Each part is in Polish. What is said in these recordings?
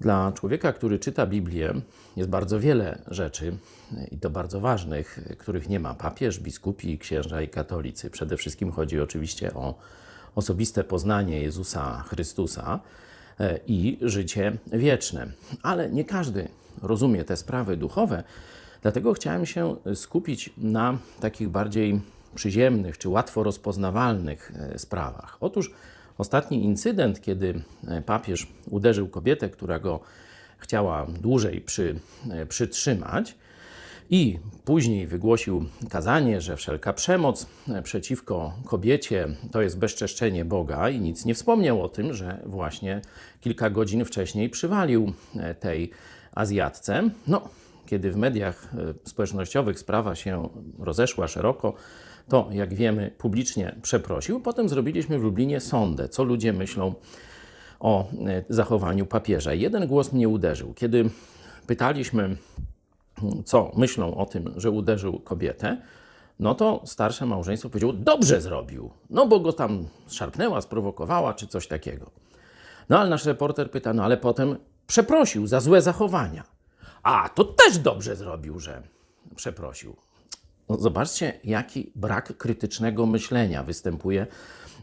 Dla człowieka, który czyta Biblię, jest bardzo wiele rzeczy i to bardzo ważnych, których nie ma papież, biskupi, księża i katolicy. Przede wszystkim chodzi oczywiście o osobiste poznanie Jezusa Chrystusa e, i życie wieczne. Ale nie każdy rozumie te sprawy duchowe, dlatego chciałem się skupić na takich bardziej przyziemnych czy łatwo rozpoznawalnych e, sprawach. Otóż ostatni incydent, kiedy e, papież uderzył kobietę, która go chciała dłużej przy, e, przytrzymać, i później wygłosił kazanie, że wszelka przemoc e, przeciwko kobiecie to jest bezczeszczenie Boga, i nic nie wspomniał o tym, że właśnie kilka godzin wcześniej przywalił tej Azjatce. No, kiedy w mediach społecznościowych sprawa się rozeszła szeroko, to jak wiemy, publicznie przeprosił. Potem zrobiliśmy w Lublinie sondę, co ludzie myślą o e, zachowaniu papieża. Jeden głos mnie uderzył. Kiedy pytaliśmy, co myślą o tym, że uderzył kobietę, no to starsze małżeństwo powiedziało, dobrze zrobił, no bo go tam szarpnęła, sprowokowała, czy coś takiego. No ale nasz reporter pyta, no ale potem przeprosił za złe zachowania. A, to też dobrze zrobił, że przeprosił. No, zobaczcie, jaki brak krytycznego myślenia występuje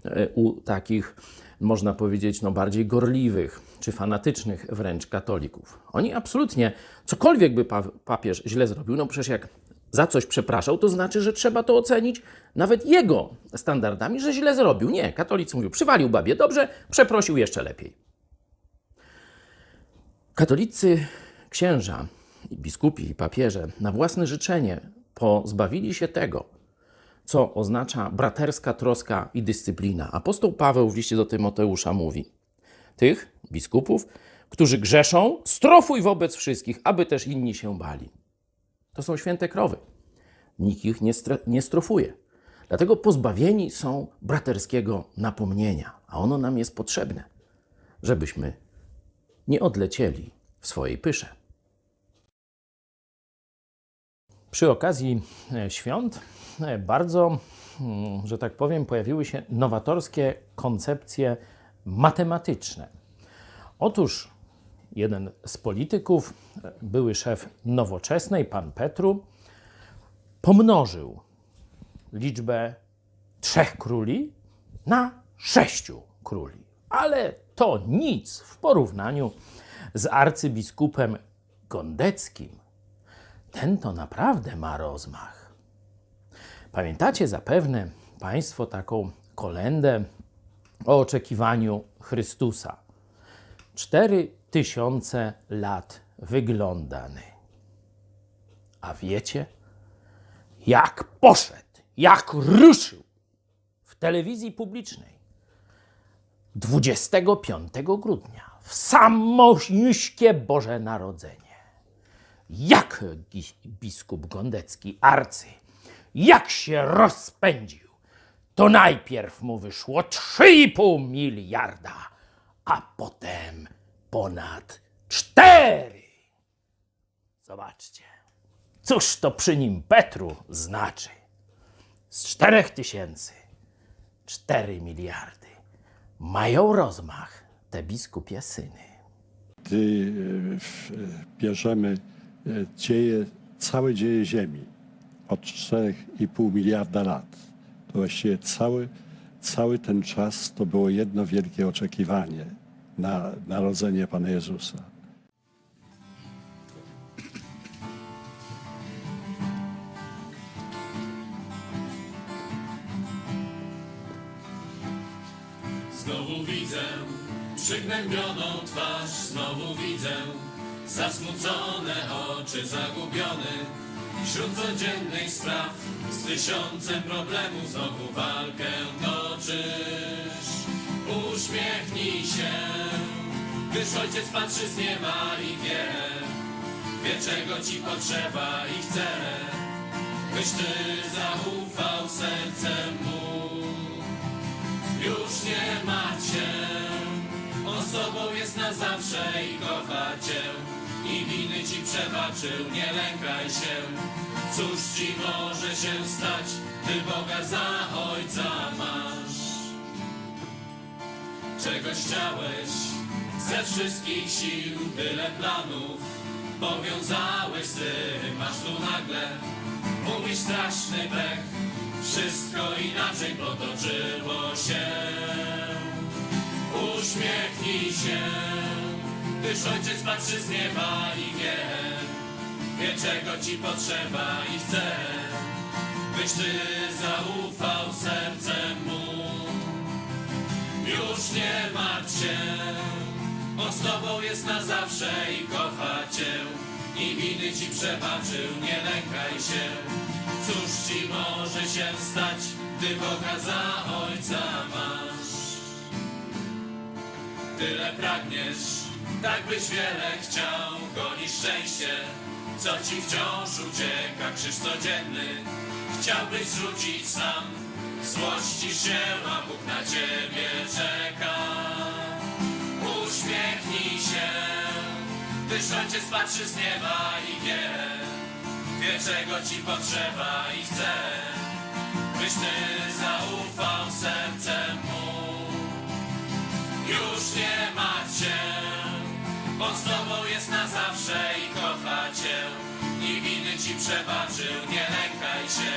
e, u takich, można powiedzieć, no bardziej gorliwych czy fanatycznych wręcz katolików. Oni absolutnie, cokolwiek by pa- papież źle zrobił, no przecież jak za coś przepraszał, to znaczy, że trzeba to ocenić nawet jego standardami, że źle zrobił. Nie, katolicy mówią, przywalił babie dobrze, przeprosił jeszcze lepiej. Katolicy księża, i biskupi i papieże na własne życzenie pozbawili się tego, co oznacza braterska troska i dyscyplina. Apostoł Paweł w liście do Tymoteusza mówi: Tych biskupów, którzy grzeszą, strofuj wobec wszystkich, aby też inni się bali. To są święte krowy. Nikt ich nie, nie strofuje. Dlatego pozbawieni są braterskiego napomnienia, a ono nam jest potrzebne, żebyśmy nie odlecieli w swojej pysze. Przy okazji e, świąt e, bardzo, mm, że tak powiem, pojawiły się nowatorskie koncepcje matematyczne. Otóż jeden z polityków, e, były szef nowoczesnej, pan Petru, pomnożył liczbę trzech króli na sześciu króli. Ale to nic w porównaniu z arcybiskupem Gondeckim. Ten to naprawdę ma rozmach. Pamiętacie zapewne Państwo taką kolendę o oczekiwaniu Chrystusa. Cztery tysiące lat wyglądany. A wiecie, jak poszedł, jak ruszył w telewizji publicznej 25 grudnia, w samośniuśkie Boże Narodzenie. Jak biskup Gondecki, arcy, jak się rozpędził, to najpierw mu wyszło 3,5 miliarda, a potem ponad 4. Zobaczcie, cóż to przy nim Petru znaczy. Z 4 tysięcy 4 miliardy. Mają rozmach te biskupie syny. Gdy e, e, bierzemy dzieje, całe dzieje Ziemi od 4,5 miliarda lat, to właściwie cały, cały ten czas to było jedno wielkie oczekiwanie na narodzenie Pana Jezusa. Znowu widzę przygnębioną twarz, znowu widzę zasmucone oczy, zagubiony wśród codziennych spraw. Z tysiącem problemów znowu walkę toczysz. Uśmiechnij się, gdyż ojciec patrzy z nieba i wie, wie czego ci potrzeba i chce, byś ty zaufał sercem mu. Już nie macie, on z tobą jest na zawsze i kocha cię. I winy ci przebaczył, nie lękaj się. Cóż ci może się stać, gdy Boga za ojca masz? Czegoś chciałeś, Ze wszystkich sił tyle planów Powiązałeś z tym, aż tu nagle Mówisz straszny pech Wszystko inaczej potoczyło się Uśmiechnij się Gdyż ojciec patrzy z nieba i wie Wie czego ci potrzeba i chce. Byś ty zaufał sercem mu. Już nie martw się On z tobą jest na zawsze i kocha cię. I winy ci przebaczył, nie lękaj się. Cóż ci może się stać, gdy Boga za ojca masz? Tyle pragniesz, tak byś wiele chciał Gonisz szczęście, co ci wciąż ucieka Krzyż codzienny, chciałbyś rzucić sam Złościsz się, a Bóg na ciebie czeka. Uśmiechnij się, gdyż ojciec patrzy z nieba i wie Wie czego ci potrzeba i chce. Byś ty zaufał sercem mu już nie martw on z tobą jest na zawsze i kocha cię. I winy ci przebaczył, nie lękaj się.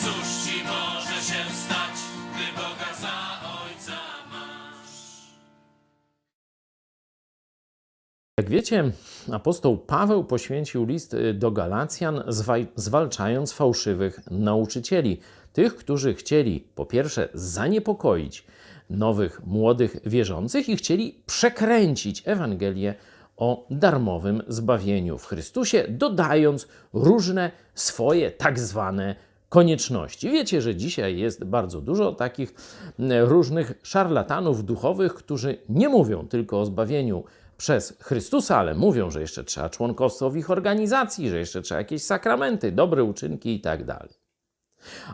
Cóż ci może się stać, gdy Boga za ojca masz? Jak wiecie, apostoł Paweł poświęcił list y, do Galacjan, zwalczając fałszywych nauczycieli, tych, którzy chcieli po pierwsze zaniepokoić nowych, młodych wierzących i chcieli przekręcić Ewangelię o darmowym zbawieniu w Chrystusie, dodając różne swoje tak zwane konieczności. Wiecie, że dzisiaj jest bardzo dużo takich mm, różnych szarlatanów duchowych, którzy nie mówią tylko o zbawieniu przez Chrystusa, ale mówią, że jeszcze trzeba członkostwo w ich organizacji, że jeszcze trzeba jakieś sakramenty, dobre uczynki i tak.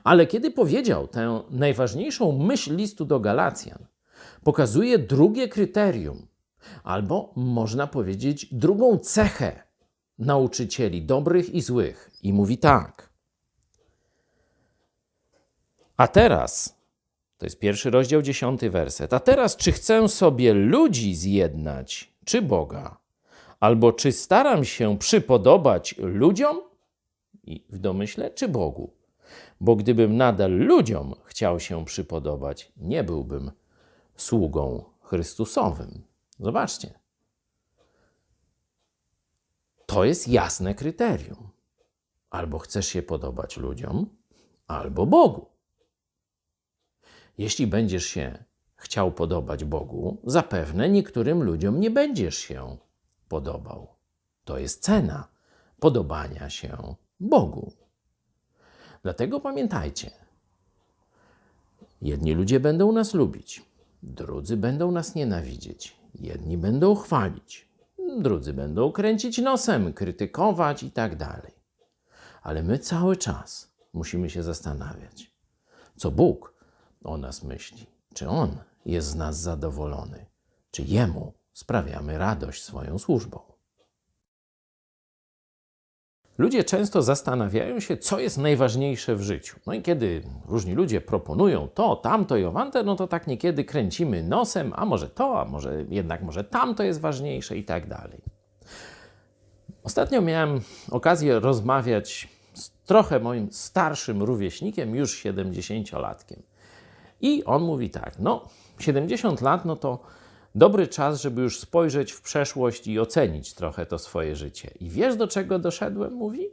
Ale kiedy powiedział tę najważniejszą myśl listu do Galacjan, pokazuje drugie kryterium, albo można powiedzieć drugą cechę nauczycieli dobrych i złych. I mówi tak. A teraz, to jest pierwszy rozdział, dziesiąty werset. A teraz, czy chcę sobie ludzi zjednać, czy Boga? Albo czy staram się przypodobać ludziom? I w domyśle, czy Bogu? Bo gdybym nadal ludziom chciał się przypodobać, nie byłbym sługą Chrystusowym. Zobaczcie. To jest jasne kryterium. Albo chcesz się podobać ludziom, albo Bogu. Jeśli będziesz się chciał podobać Bogu, zapewne niektórym ludziom nie będziesz się podobał. To jest cena podobania się Bogu. Dlatego pamiętajcie, jedni ludzie będą nas lubić, drudzy będą nas nienawidzieć, jedni będą chwalić, drudzy będą kręcić nosem, krytykować i tak dalej. Ale my cały czas musimy się zastanawiać, co Bóg o nas myśli. Czy On jest z nas zadowolony? Czy Jemu sprawiamy radość swoją służbą? Ludzie często zastanawiają się, co jest najważniejsze w życiu. No i kiedy różni ludzie proponują to, tamto i owante, no to tak niekiedy kręcimy nosem, a może to, a może jednak może tamto jest ważniejsze i tak dalej. Ostatnio miałem okazję rozmawiać z trochę moim starszym rówieśnikiem, już 70-latkiem. I on mówi tak, no 70 lat, no to dobry czas, żeby już spojrzeć w przeszłość i ocenić trochę to swoje życie. I wiesz, do czego doszedłem? Mówi.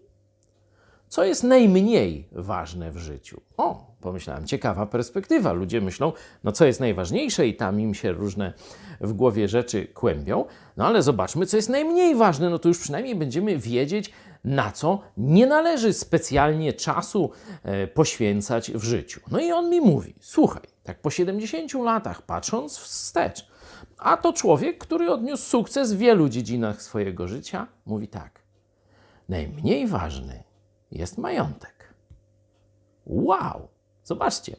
Co jest najmniej ważne w życiu? O, pomyślałem, ciekawa perspektywa. Ludzie myślą, no co jest najważniejsze, i tam im się różne w głowie rzeczy kłębią. No ale zobaczmy, co jest najmniej ważne. No to już przynajmniej będziemy wiedzieć, na co nie należy specjalnie czasu e, poświęcać w życiu. No i on mi mówi: Słuchaj, tak po 70 latach, patrząc wstecz, a to człowiek, który odniósł sukces w wielu dziedzinach swojego życia, mówi tak: Najmniej ważny jest majątek. Wow! Zobaczcie.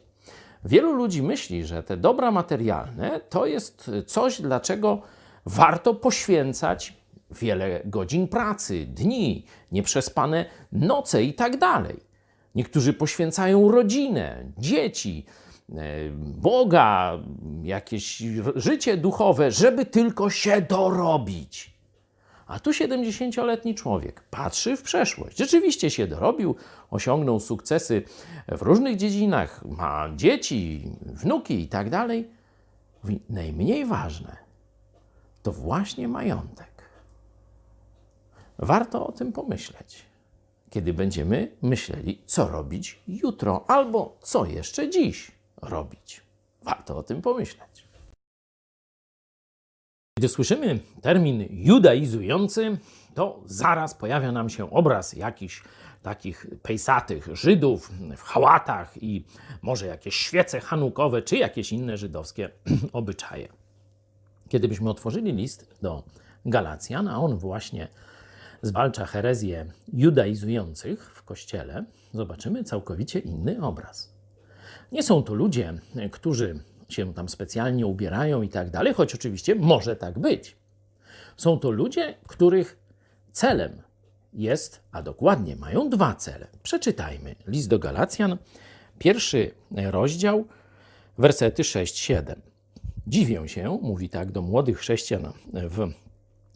Wielu ludzi myśli, że te dobra materialne to jest coś, dlaczego warto poświęcać wiele godzin pracy, dni, nieprzespane noce i tak dalej. Niektórzy poświęcają rodzinę, dzieci, Boga, jakieś życie duchowe, żeby tylko się dorobić. A tu 70-letni człowiek patrzy w przeszłość. Rzeczywiście się dorobił, osiągnął sukcesy w różnych dziedzinach, ma dzieci, wnuki i tak dalej. Najmniej ważne to właśnie majątek. Warto o tym pomyśleć, kiedy będziemy myśleli, co robić jutro albo co jeszcze dziś robić. Warto o tym pomyśleć. Gdy słyszymy termin judaizujący, to zaraz pojawia nam się obraz jakichś takich pejsatych Żydów w hałatach i może jakieś świece hanukowe czy jakieś inne żydowskie obyczaje. Kiedy byśmy otworzyli list do Galacjan, a on właśnie zwalcza herezję judaizujących w kościele, zobaczymy całkowicie inny obraz. Nie są to ludzie, którzy się tam specjalnie ubierają i tak dalej, choć oczywiście może tak być. Są to ludzie, których celem jest, a dokładnie mają dwa cele. Przeczytajmy list do Galacjan, pierwszy rozdział, wersety 6-7. Dziwię się, mówi tak do młodych chrześcijan w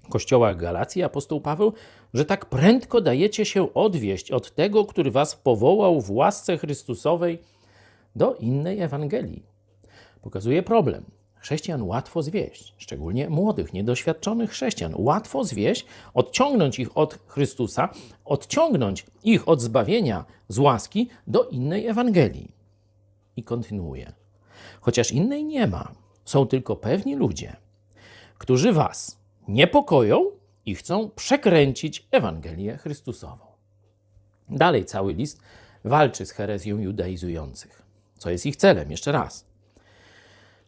kościołach Galacji apostoł Paweł, że tak prędko dajecie się odwieść od tego, który was powołał w łasce Chrystusowej do innej Ewangelii. Pokazuje problem. Chrześcijan łatwo zwieść, szczególnie młodych, niedoświadczonych chrześcijan. Łatwo zwieść, odciągnąć ich od Chrystusa, odciągnąć ich od zbawienia z łaski do innej Ewangelii. I kontynuuje. Chociaż innej nie ma, są tylko pewni ludzie, którzy was niepokoją i chcą przekręcić Ewangelię Chrystusową. Dalej cały list walczy z herezją judaizujących. Co jest ich celem? Jeszcze raz.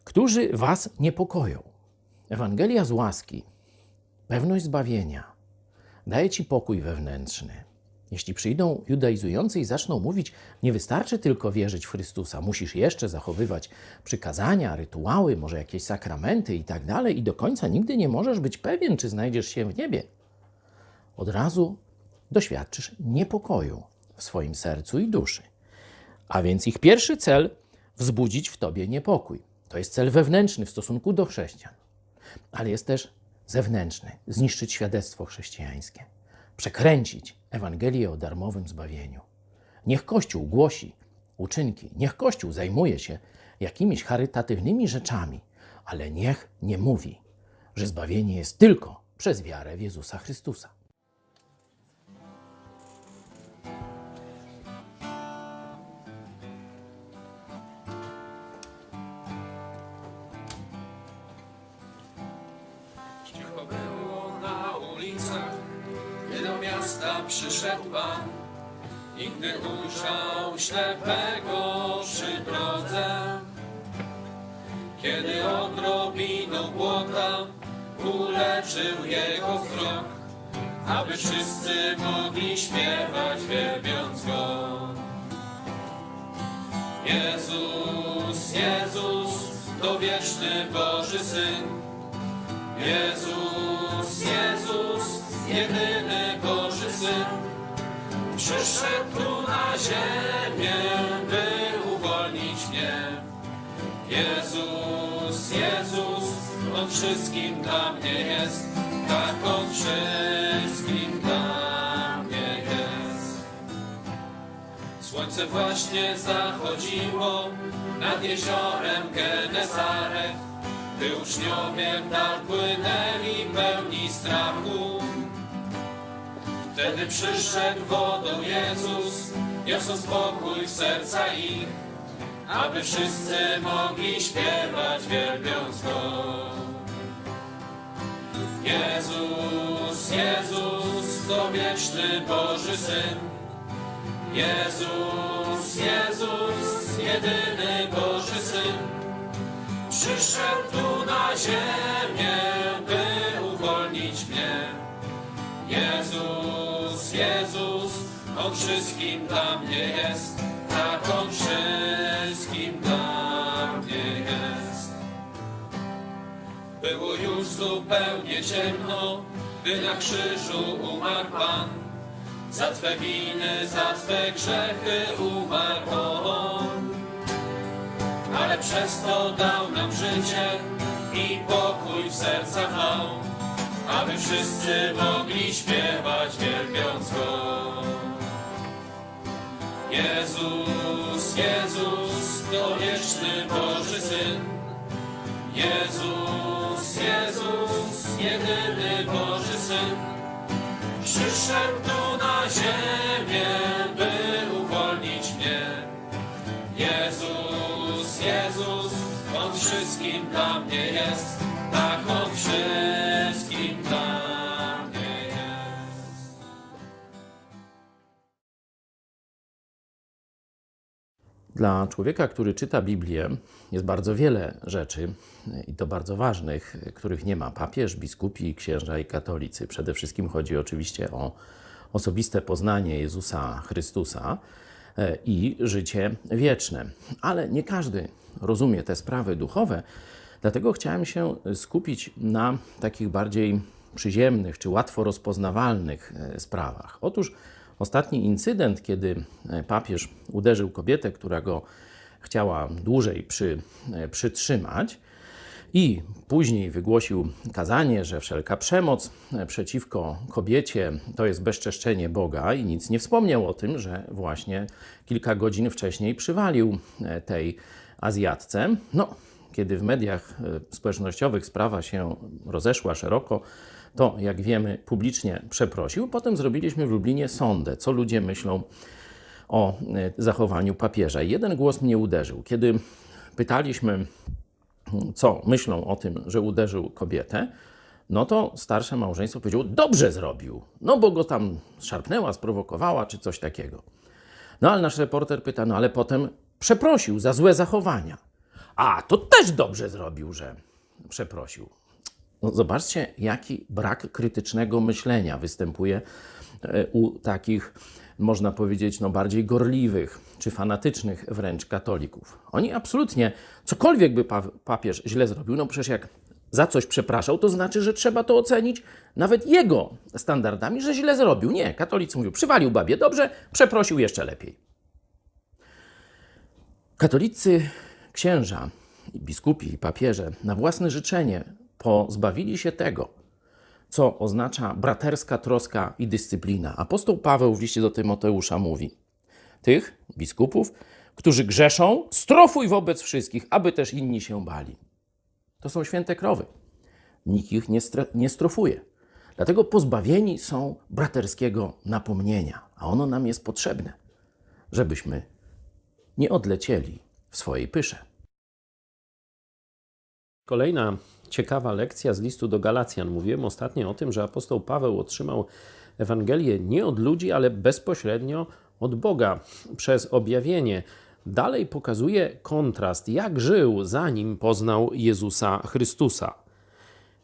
Którzy was niepokoją. Ewangelia z łaski, pewność zbawienia, daje ci pokój wewnętrzny. Jeśli przyjdą judaizujący i zaczną mówić, nie wystarczy tylko wierzyć w Chrystusa, musisz jeszcze zachowywać przykazania, rytuały, może jakieś sakramenty i tak dalej, i do końca nigdy nie możesz być pewien, czy znajdziesz się w niebie. Od razu doświadczysz niepokoju w swoim sercu i duszy. A więc ich pierwszy cel wzbudzić w tobie niepokój. To jest cel wewnętrzny w stosunku do chrześcijan, ale jest też zewnętrzny zniszczyć świadectwo chrześcijańskie, przekręcić Ewangelię o darmowym zbawieniu. Niech Kościół głosi uczynki, niech Kościół zajmuje się jakimiś charytatywnymi rzeczami, ale niech nie mówi, że zbawienie jest tylko przez wiarę w Jezusa Chrystusa. Pan. I gdy ujrzał ślepego przy drodze, kiedy odrobiną błota uleczył jego wzrok, aby wszyscy mogli śpiewać wielbiąc Go. Jezus, Jezus, to wieczny Boży Syn, Jezus, Jezus, jedyny Boży Syn, przyszedł tu na ziemię, by uwolnić mnie. Jezus, Jezus, On wszystkim dla mnie jest, tak On wszystkim dla mnie jest. Słońce właśnie zachodziło nad jeziorem Genezaret, gdy uczniowie dal płynęli pełni strachu. Wtedy przyszedł wodą Jezus, niosąc spokój w serca ich, aby wszyscy mogli śpiewać, wielbiąc Go. Jezus, Jezus, to wieczny Boży Syn. Jezus, Jezus, jedyny Boży Syn. Przyszedł tu na ziemię, by uwolnić mnie. Jezus, Jezus, On wszystkim dla mnie jest, tak On wszystkim dla mnie jest. Było już zupełnie ciemno, by na krzyżu umarł Pan. Za Twe winy, za Twe grzechy umarł On. ale przez to dał nam życie i pokój w sercach aby wszyscy mogli śpiewać wielbiąc Go. Jezus, Jezus, to wieczny Boży Syn. Jezus, Jezus, jedyny Boży Syn. Przyszedł tu na ziemię, by uwolnić mnie. Jezus, Jezus, On wszystkim dla mnie jest. Dla człowieka, który czyta Biblię, jest bardzo wiele rzeczy i to bardzo ważnych, których nie ma papież, biskupi, księża i katolicy. Przede wszystkim chodzi oczywiście o osobiste poznanie Jezusa Chrystusa e, i życie wieczne. Ale nie każdy rozumie te sprawy duchowe, dlatego chciałem się skupić na takich bardziej przyziemnych czy łatwo rozpoznawalnych e, sprawach. Otóż Ostatni incydent, kiedy e, papież uderzył kobietę, która go chciała dłużej przy, e, przytrzymać, i później wygłosił kazanie, że wszelka przemoc e, przeciwko kobiecie to jest bezczeszczenie Boga, i nic nie wspomniał o tym, że właśnie kilka godzin wcześniej przywalił tej Azjatce. No, kiedy w mediach społecznościowych sprawa się rozeszła szeroko, to, jak wiemy, publicznie przeprosił. Potem zrobiliśmy w Lublinie sondę, co ludzie myślą o e, zachowaniu papieża. Jeden głos mnie uderzył. Kiedy pytaliśmy, co myślą o tym, że uderzył kobietę, no to starsze małżeństwo powiedziało, dobrze zrobił, no bo go tam szarpnęła, sprowokowała, czy coś takiego. No ale nasz reporter pyta, no ale potem przeprosił za złe zachowania. A, to też dobrze zrobił, że przeprosił. No zobaczcie, jaki brak krytycznego myślenia występuje e, u takich, można powiedzieć, no bardziej gorliwych czy fanatycznych wręcz katolików. Oni absolutnie, cokolwiek by pa- papież źle zrobił, no przecież jak za coś przepraszał, to znaczy, że trzeba to ocenić nawet jego standardami, że źle zrobił. Nie, katolicy mówią, przywalił babie dobrze, przeprosił jeszcze lepiej. Katolicy księża, i biskupi i papieże na własne życzenie pozbawili się tego, co oznacza braterska troska i dyscyplina. Apostoł Paweł w liście do Tymoteusza mówi: Tych biskupów, którzy grzeszą, strofuj wobec wszystkich, aby też inni się bali. To są święte krowy. Nikt ich nie, nie strofuje. Dlatego pozbawieni są braterskiego napomnienia, a ono nam jest potrzebne, żebyśmy nie odlecieli w swojej pysze. Kolejna ciekawa lekcja z listu do Galacjan. Mówiłem ostatnio o tym, że apostoł Paweł otrzymał Ewangelię nie od ludzi, ale bezpośrednio od Boga przez objawienie. Dalej pokazuje kontrast, jak żył, zanim poznał Jezusa Chrystusa.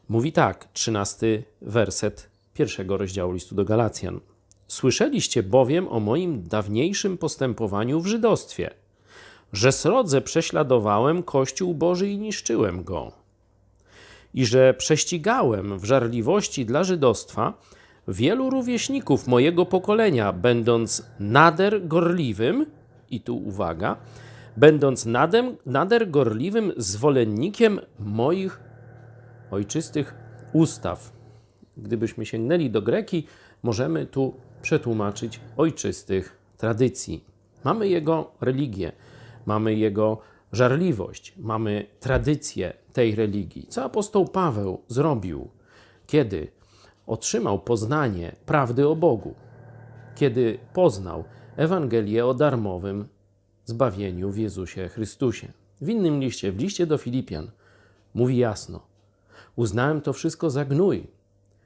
Mówi tak, trzynasty werset pierwszego rozdziału listu do Galacjan. Słyszeliście bowiem o moim dawniejszym postępowaniu w żydostwie, że srodze prześladowałem Kościół Boży i niszczyłem go i że prześcigałem w żarliwości dla żydostwa wielu rówieśników mojego pokolenia, będąc nader gorliwym, i tu uwaga, będąc nadem, nader gorliwym zwolennikiem moich ojczystych ustaw. Gdybyśmy sięgnęli do greki, możemy tu przetłumaczyć ojczystych tradycji. Mamy jego religię, mamy jego żarliwość, mamy tradycję tej religii. Co apostoł Paweł zrobił, kiedy otrzymał poznanie prawdy o Bogu, kiedy poznał Ewangelię o darmowym zbawieniu w Jezusie Chrystusie. W innym liście, w liście do Filipian, mówi jasno: Uznałem to wszystko za gnój,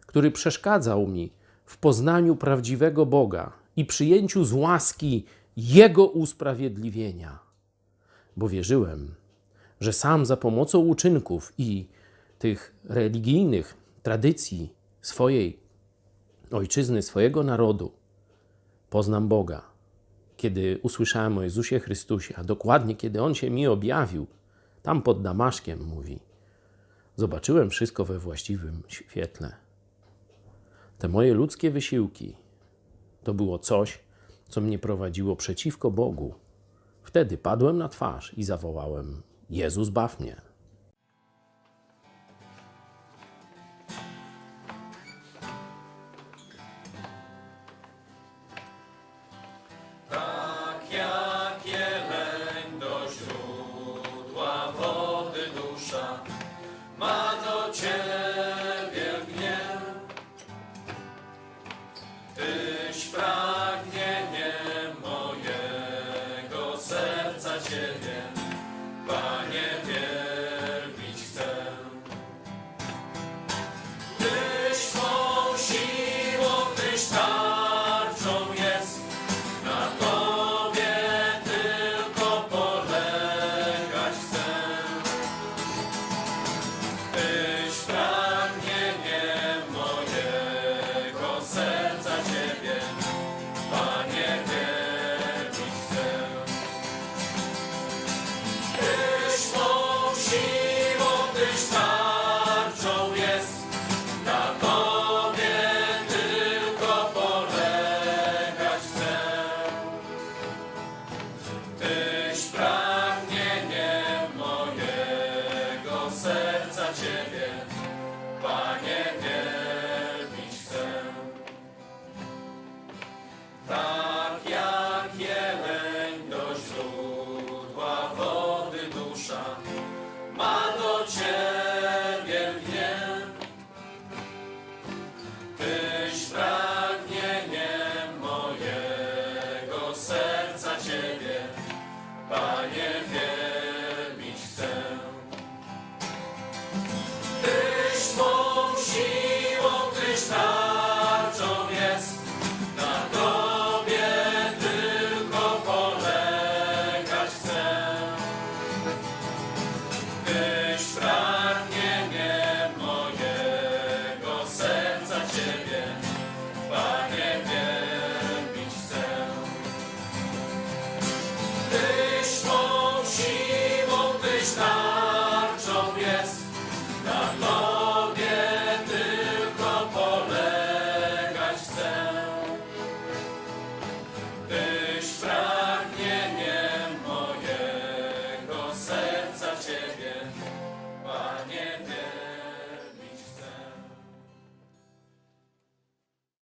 który przeszkadzał mi w poznaniu prawdziwego Boga i przyjęciu z łaski Jego usprawiedliwienia bo wierzyłem, że sam za pomocą uczynków i tych religijnych tradycji swojej ojczyzny, swojego narodu poznam Boga. Kiedy usłyszałem o Jezusie Chrystusie, a dokładnie kiedy On się mi objawił, tam pod Damaszkiem mówi, zobaczyłem wszystko we właściwym świetle. Te moje ludzkie wysiłki to było coś, co mnie prowadziło przeciwko Bogu. Wtedy padłem na twarz i zawołałem: Jezus baw mnie.